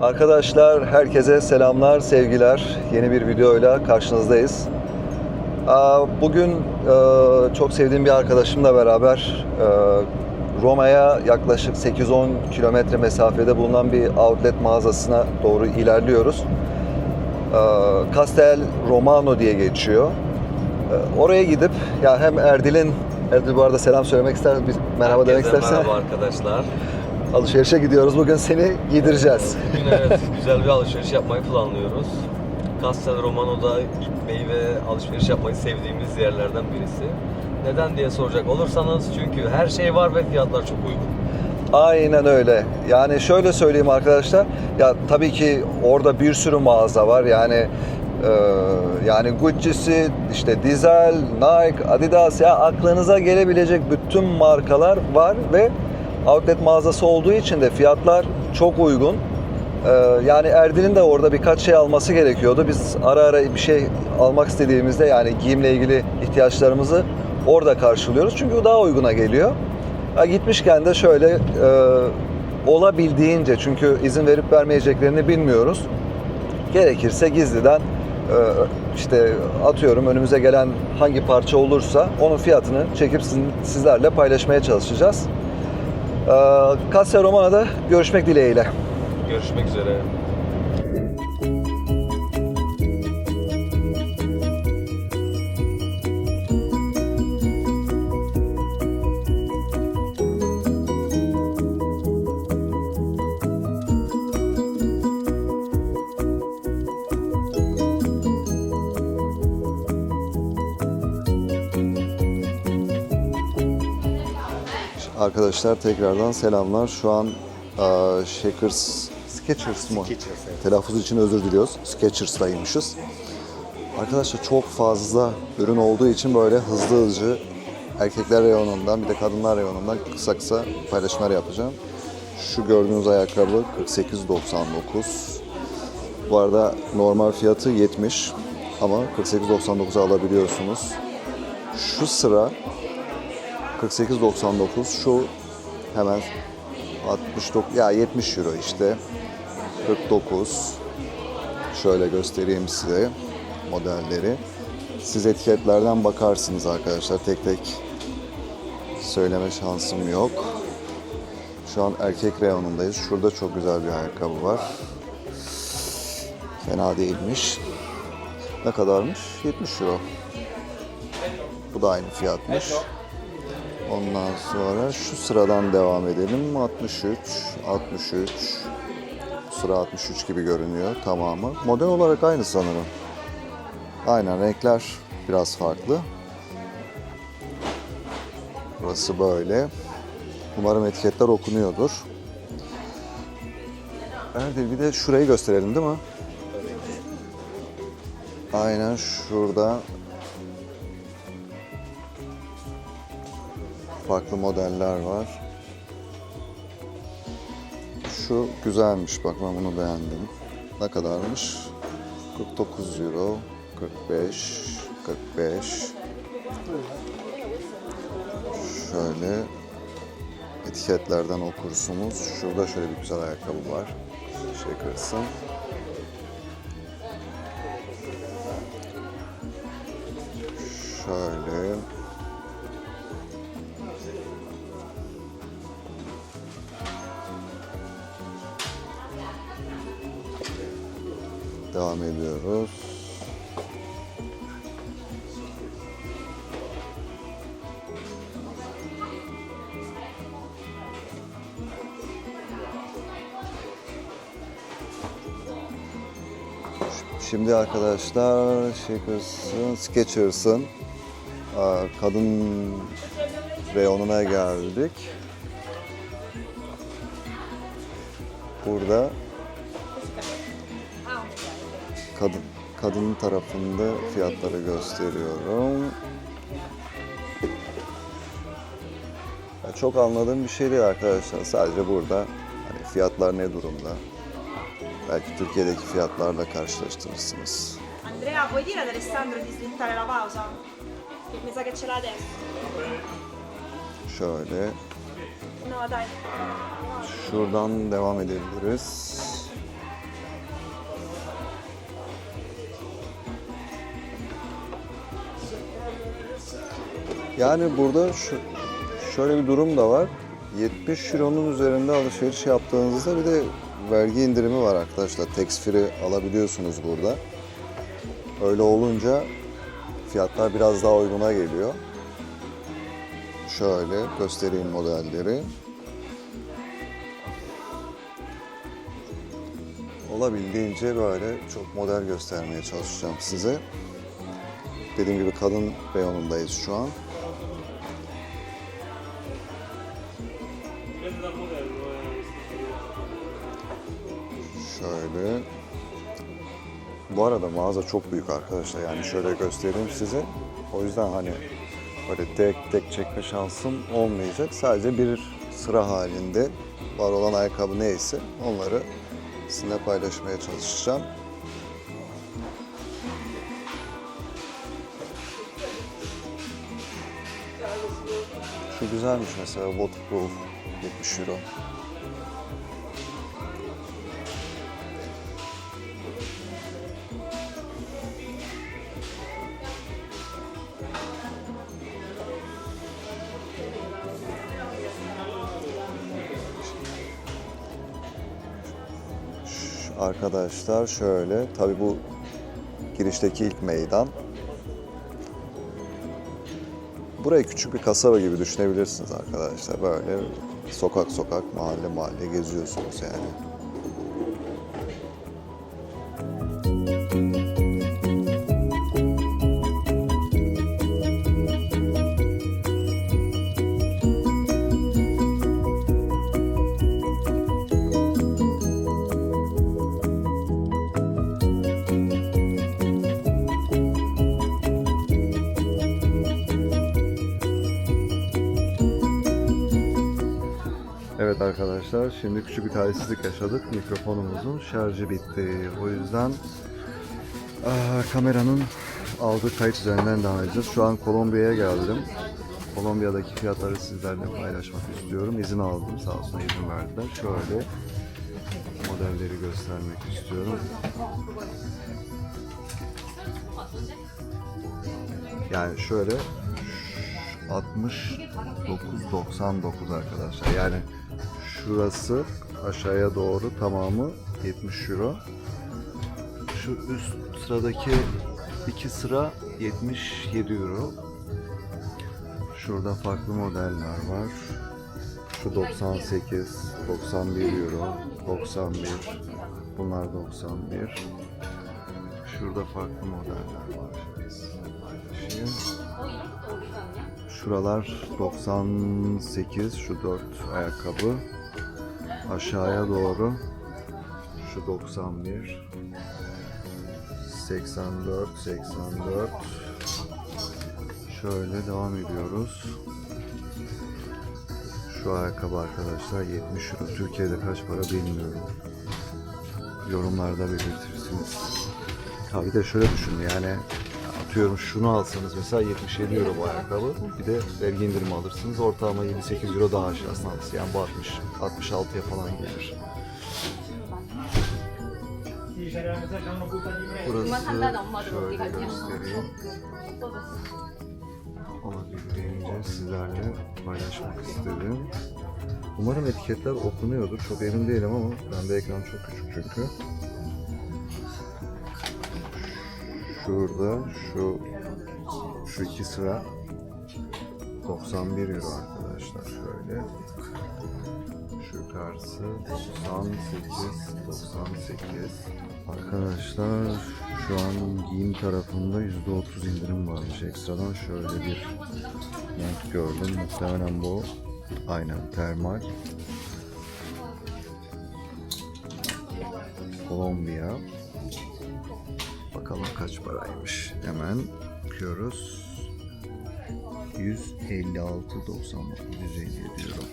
Arkadaşlar herkese selamlar, sevgiler. Yeni bir videoyla karşınızdayız. Bugün e, çok sevdiğim bir arkadaşımla beraber e, Roma'ya yaklaşık 8-10 kilometre mesafede bulunan bir outlet mağazasına doğru ilerliyoruz. E, Castel Romano diye geçiyor. Oraya gidip ya hem Erdil'in Erdil bu arada selam söylemek ister bir merhaba demek Herkese istersen Merhaba arkadaşlar. Alışverişe gidiyoruz. Bugün seni giydireceğiz. Bugün evet güzel bir alışveriş yapmayı planlıyoruz. Castel Romano'da gitmeyi ve alışveriş yapmayı sevdiğimiz yerlerden birisi. Neden diye soracak olursanız çünkü her şey var ve fiyatlar çok uygun. Aynen öyle. Yani şöyle söyleyeyim arkadaşlar. Ya tabii ki orada bir sürü mağaza var. Yani e, yani Gucci'si, işte Diesel, Nike, Adidas ya aklınıza gelebilecek bütün markalar var ve outlet mağazası olduğu için de fiyatlar çok uygun. E, yani Erdin'in de orada birkaç şey alması gerekiyordu. Biz ara ara bir şey almak istediğimizde yani giyimle ilgili ihtiyaçlarımızı orada karşılıyoruz. Çünkü o daha uyguna geliyor. Ha, gitmişken de şöyle e, olabildiğince çünkü izin verip vermeyeceklerini bilmiyoruz. Gerekirse gizliden e, işte atıyorum önümüze gelen hangi parça olursa onun fiyatını çekip sizlerle paylaşmaya çalışacağız. Cassia Romana'da görüşmek dileğiyle. Görüşmek üzere. Arkadaşlar tekrardan selamlar. Şu an e, Shakers, Skechers mı? Telaffuz için özür diliyoruz. Skechers'taymışız. Arkadaşlar çok fazla ürün olduğu için böyle hızlı hızlı erkekler reyonundan bir de kadınlar reyonundan kısa kısa paylaşımlar yapacağım. Şu gördüğünüz ayakkabı 48.99. Bu arada normal fiyatı 70 ama 48.99'a alabiliyorsunuz. Şu sıra 48.99 şu hemen 69 ya 70 euro işte. 49 şöyle göstereyim size modelleri. Siz etiketlerden bakarsınız arkadaşlar tek tek söyleme şansım yok. Şu an erkek reyonundayız. Şurada çok güzel bir ayakkabı var. Fena değilmiş. Ne kadarmış? 70 euro. Bu da aynı fiyatmış Ondan sonra şu sıradan devam edelim. 63, 63. Bu sıra 63 gibi görünüyor tamamı. Model olarak aynı sanırım. Aynen renkler biraz farklı. Burası böyle. Umarım etiketler okunuyordur. Erdil bir de şurayı gösterelim değil mi? Aynen şurada farklı modeller var. Şu güzelmiş bak ben bunu beğendim. Ne kadarmış? 49 euro, 45, 45. Şöyle etiketlerden okursunuz. Şurada şöyle bir güzel ayakkabı var. Şey kırsın. Devam ediyoruz. Şimdi arkadaşlar Shakers'ın, Skechers'ın aa, kadın reyonuna geldik. Burada kadın kadın tarafında fiyatları gösteriyorum. Ya çok anladığım bir şey değil arkadaşlar. Sadece burada hani fiyatlar ne durumda? Belki Türkiye'deki fiyatlarla karşılaştırırsınız. Andrea, puoi dire ad Alessandro di slittare la pausa? Mi sa che ce l'ha adesso. Şöyle No, dai. şuradan devam edebiliriz. Yani burada şu, şöyle bir durum da var. 70 euronun üzerinde alışveriş yaptığınızda bir de vergi indirimi var arkadaşlar. Tax free alabiliyorsunuz burada. Öyle olunca fiyatlar biraz daha uyguna geliyor. Şöyle göstereyim modelleri. Olabildiğince böyle çok model göstermeye çalışacağım size. Dediğim gibi kadın reyonundayız şu an. Şöyle. Bu arada mağaza çok büyük arkadaşlar. Yani şöyle göstereyim size. O yüzden hani böyle tek tek çekme şansım olmayacak. Sadece bir sıra halinde var olan ayakkabı neyse onları sizinle paylaşmaya çalışacağım. Şu güzelmiş mesela waterproof 70 euro. Arkadaşlar şöyle, tabii bu girişteki ilk meydan. Burayı küçük bir kasaba gibi düşünebilirsiniz arkadaşlar. Böyle sokak sokak, mahalle mahalle geziyorsunuz yani. Arkadaşlar, şimdi küçük bir talihsizlik yaşadık. Mikrofonumuzun şarjı bitti. O yüzden ah, kameranın aldığı kayıt üzerinden devam edeceğiz. Şu an Kolombiya'ya geldim. Kolombiya'daki fiyatları sizlerle paylaşmak istiyorum. İzin aldım, sağ olsun izin verdiler. Şöyle modelleri göstermek istiyorum. Yani şöyle 69.99 arkadaşlar. Yani şurası aşağıya doğru tamamı 70 euro. Şu üst sıradaki iki sıra 77 euro. Şurada farklı modeller var. Şu 98, 91 euro, 91. Bunlar 91. Şurada farklı modeller var. Paylaşayım. Şuralar 98, şu 4 ayakkabı. Aşağıya doğru şu 91. 84, 84. Şöyle devam ediyoruz. Şu ayakkabı arkadaşlar 70 euro. Türkiye'de kaç para bilmiyorum. Yorumlarda belirtirsiniz. Ha bir de şöyle düşünün yani atıyorum şunu alsanız mesela 77 euro bu ayakkabı. Bir de vergi indirimi alırsınız. Ortalama 7-8 euro daha aşağısına alırsınız. Yani bu 60, 66'ya falan gelir. Burası şöyle göstereyim. Olabildiğince sizlerle paylaşmak istedim. Umarım etiketler okunuyordur. Çok emin değilim ama bende ekran çok küçük çünkü. Şurada şu şu iki sıra 91 euro arkadaşlar şöyle. Şu yukarısı 98 98. Arkadaşlar şu an giyim tarafında %30 indirim varmış ekstradan şöyle bir renk gördüm. Muhtemelen bu aynen termal. Kolombiya. Bakalım kaç paraymış. Hemen bakıyoruz. 156.99 157 euro.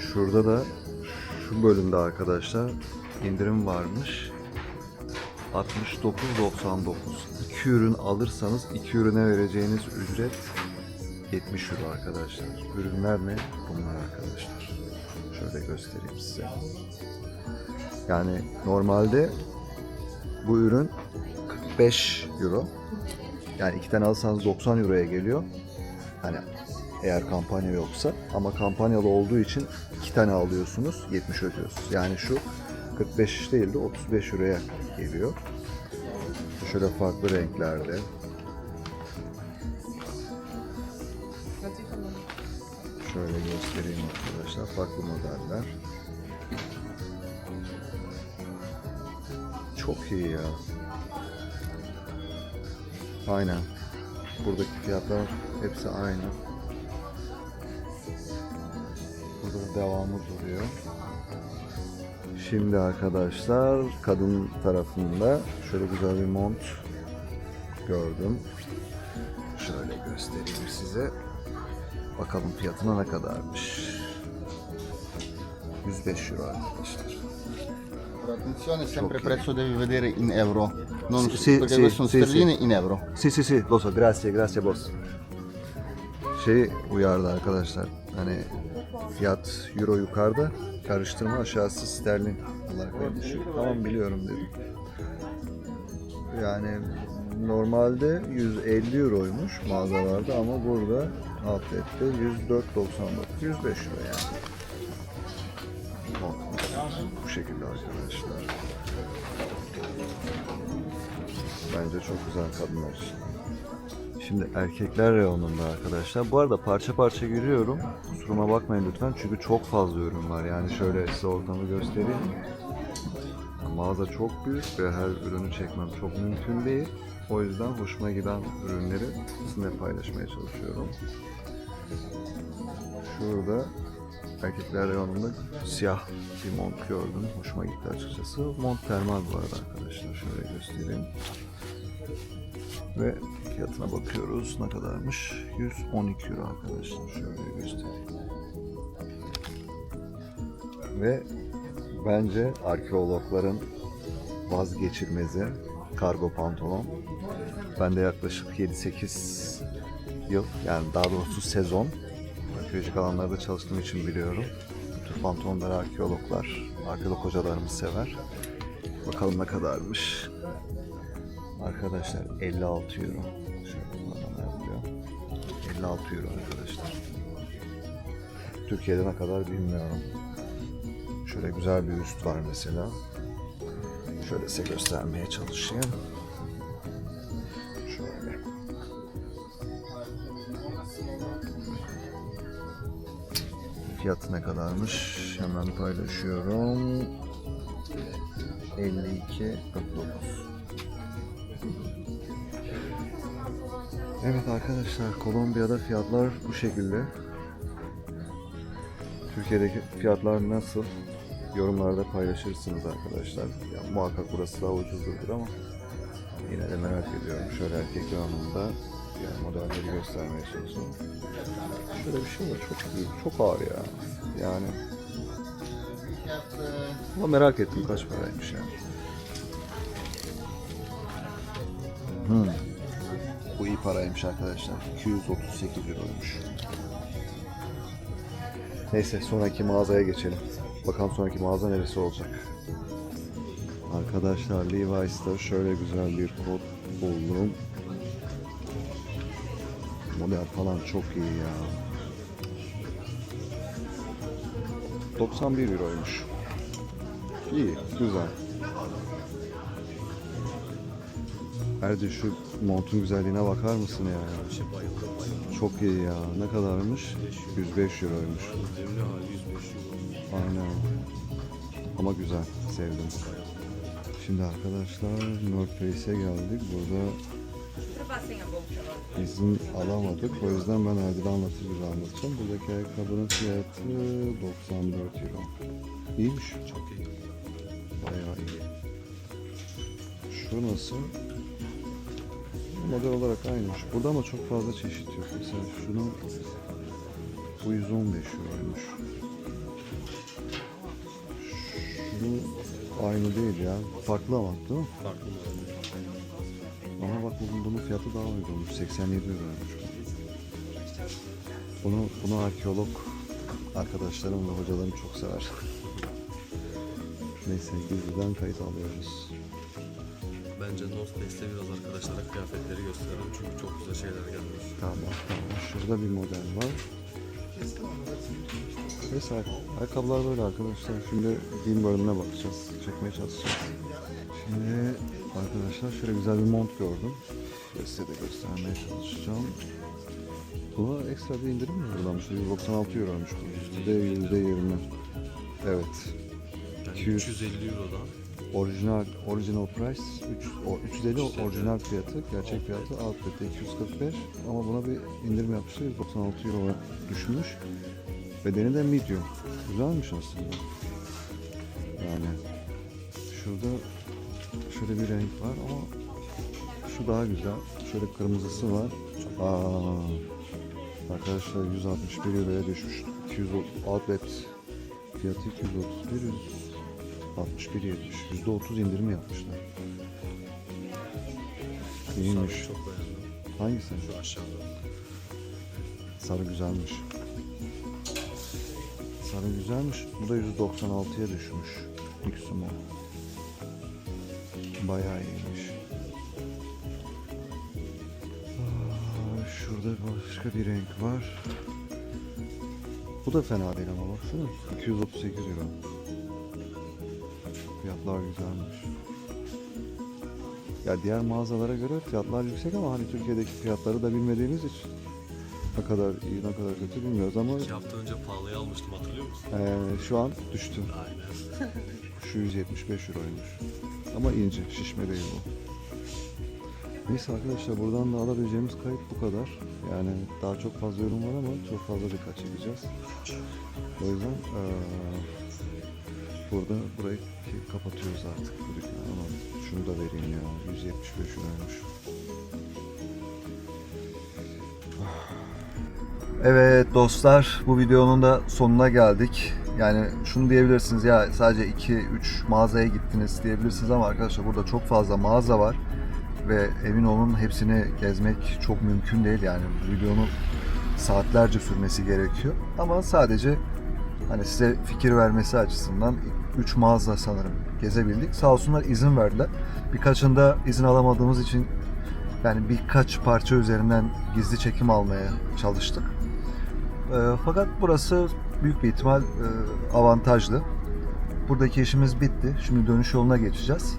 Şurada da şu bölümde arkadaşlar indirim varmış. 69.99. 2 ürün alırsanız 2 ürüne vereceğiniz ücret 70 euro arkadaşlar. Ürünler ne? Bunlar arkadaşlar. Şöyle göstereyim size. Yani normalde bu ürün 45 euro. Yani iki tane alırsanız 90 euroya geliyor. Hani eğer kampanya yoksa ama kampanyalı olduğu için iki tane alıyorsunuz 70 ödüyorsunuz. Yani şu 45 değil de 35 euroya geliyor. Şöyle farklı renklerde. Şöyle göstereyim arkadaşlar. Farklı modeller. Çok iyi ya. Aynen. Buradaki fiyatlar hepsi aynı. Burada da devamı duruyor. Şimdi arkadaşlar kadın tarafında şöyle güzel bir mont gördüm. Şöyle göstereyim size. Bakalım fiyatına ne kadarmış. 105 euro arkadaşlar. Attenzione, sempre prezzo devi vedere in euro, non Sì, sì, perché sì, queste sono sì, sì. sterline in euro. Si si si, lo so, grazie, grazie boss. Şey uyardı arkadaşlar. Hani fiyat euro yukarıda, karıştırma aşağısı sterlin olarak vermiş. Tamam biliyorum dedim. Yani normalde 150 euroymuş mağazalarda ama burada outlette 104.99, 105 euro yani. Bu şekilde arkadaşlar. Bence çok güzel kadınlar için. Şimdi erkekler reyonunda arkadaşlar. Bu arada parça parça giriyorum. Kusuruma bakmayın lütfen çünkü çok fazla ürün var. Yani şöyle size ortamı göstereyim. Mağaza çok büyük ve her ürünü çekmem çok mümkün değil. O yüzden hoşuma giden ürünleri sizinle paylaşmaya çalışıyorum. Şurada erkekler reyonunda siyah bir mont gördüm. Hoşuma gitti açıkçası. Mont termal bu arada arkadaşlar. Şöyle göstereyim. Ve fiyatına bakıyoruz. Ne kadarmış? 112 euro arkadaşlar. Şöyle göstereyim. Ve bence arkeologların vazgeçilmezi kargo pantolon. Ben de yaklaşık 7-8 yıl yani daha doğrusu sezon arkeolojik alanlarda çalıştığım için biliyorum. Bu tür pantolonları arkeologlar, arkeolog hocalarımız sever. Bakalım ne kadarmış. Arkadaşlar 56 euro. Şöyle kullanma yapıyor. 56 euro arkadaşlar. Türkiye'de ne kadar bilmiyorum. Şöyle güzel bir üst var mesela. Şöyle size göstermeye çalışayım. Fiyatı ne kadarmış? Hemen paylaşıyorum. 52.49 Evet arkadaşlar Kolombiya'da fiyatlar bu şekilde. Türkiye'deki fiyatlar nasıl? Yorumlarda paylaşırsınız arkadaşlar. Ya, muhakkak burası daha ucuzdur ama yine de merak ediyorum. Şöyle erkek yanımda yani modelleri göstermeye çalışıyorum. Şöyle bir şey var çok büyük, çok ağır ya. Yani ama merak ettim kaç paraymış yani. Hmm. Bu iyi paraymış arkadaşlar. 238 euroymuş. Neyse sonraki mağazaya geçelim. Bakalım sonraki mağaza neresi olacak. Arkadaşlar Levi's'ta şöyle güzel bir kot buldum. Model falan çok iyi ya. 91 euroymuş. İyi, güzel. Erdi şu montun güzelliğine bakar mısın ya? Çok iyi ya. Ne kadarmış? 105 euroymuş. Aynen. Ama güzel. Sevdim. Şimdi arkadaşlar North Face'e geldik. Burada izin alamadık. O yüzden ben Erdil'e anlatır gibi anlatacağım. Buradaki ayakkabının fiyatı 94 euro. İyiymiş. Çok iyi. Bayağı iyi. Şu nasıl? Model olarak aynıymış. Burada ama çok fazla çeşit yok. Mesela şunu bu 115 euroymuş. Şu aynı değil ya. Farklı ama değil mi? Farklı model. Ama bak bunun, fiyatı daha uygunmuş. 87 euroymuş. Bunu, bunu arkeolog arkadaşlarım ve hocalarım çok sever. Neyse gizliden kayıt alıyoruz. bence North Face'te biraz arkadaşlara kıyafetleri gösterelim çünkü çok güzel şeyler gelmiş. Tamam tamam. Şurada bir model var. Neyse ay- ayakkabılar böyle arkadaşlar. Şimdi giyim bölümüne bakacağız. Çekmeye çalışacağız. Şimdi arkadaşlar şöyle güzel bir mont gördüm. Şöyle size de göstermeye çalışacağım. Buna ekstra bir indirim mi uygulamış? 196 euroymuş bu. Yüzde yüzde yirmi. Evet. Yani 200. 350 Euro'dan Orijinal original price 3 o 350 orijinal fiyatı, gerçek fiyatı outlet'te 245 ama buna bir indirim yapmışlar 196 euro düşmüş. Bedeni de medium. Güzelmiş aslında. Yani şurada şöyle bir renk var ama şu daha güzel. Şöyle kırmızısı var. Aa, arkadaşlar 161 euroya düşmüş. 200 o- outlet fiyatı 231 100 61 70. %30 indirim yapmışlar. İyiymiş. Çok beğendim. Hangisi? Şu aşağıda. Sarı güzelmiş. Sarı güzelmiş. Bu da 196'ya düşmüş. Lüksümo. Bayağı iyiymiş. Aa, şurada başka bir renk var. Bu da fena değil ama baksana. 238 euro. Fiyatlar güzelmiş. Ya diğer mağazalara göre fiyatlar yüksek ama hani Türkiye'deki fiyatları da bilmediğimiz için ne kadar iyi ne kadar kötü bilmiyoruz ama İki hafta önce pahalıya almıştım hatırlıyor musun? eee, şu an düştü. Aynen. Şu 175 euroymuş. Ama ince, şişme değil bu. Neyse arkadaşlar buradan da alabileceğimiz kayıt bu kadar. Yani daha çok fazla yorum var ama çok fazla dikkat çekeceğiz. O yüzden eee, burada burayı kapatıyoruz artık bu dükkanı ama şunu da vereyim ya 175 euroymuş. Evet dostlar bu videonun da sonuna geldik. Yani şunu diyebilirsiniz ya sadece 2-3 mağazaya gittiniz diyebilirsiniz ama arkadaşlar burada çok fazla mağaza var ve emin olun hepsini gezmek çok mümkün değil yani videonun saatlerce sürmesi gerekiyor. Ama sadece hani size fikir vermesi açısından 3 mağaza sanırım gezebildik. Sağ olsunlar izin verdiler. Birkaçında izin alamadığımız için yani birkaç parça üzerinden gizli çekim almaya çalıştık. E, fakat burası büyük bir ihtimal e, avantajlı. Buradaki işimiz bitti. Şimdi dönüş yoluna geçeceğiz.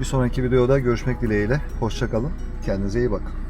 Bir sonraki videoda görüşmek dileğiyle. Hoşçakalın. Kendinize iyi bakın.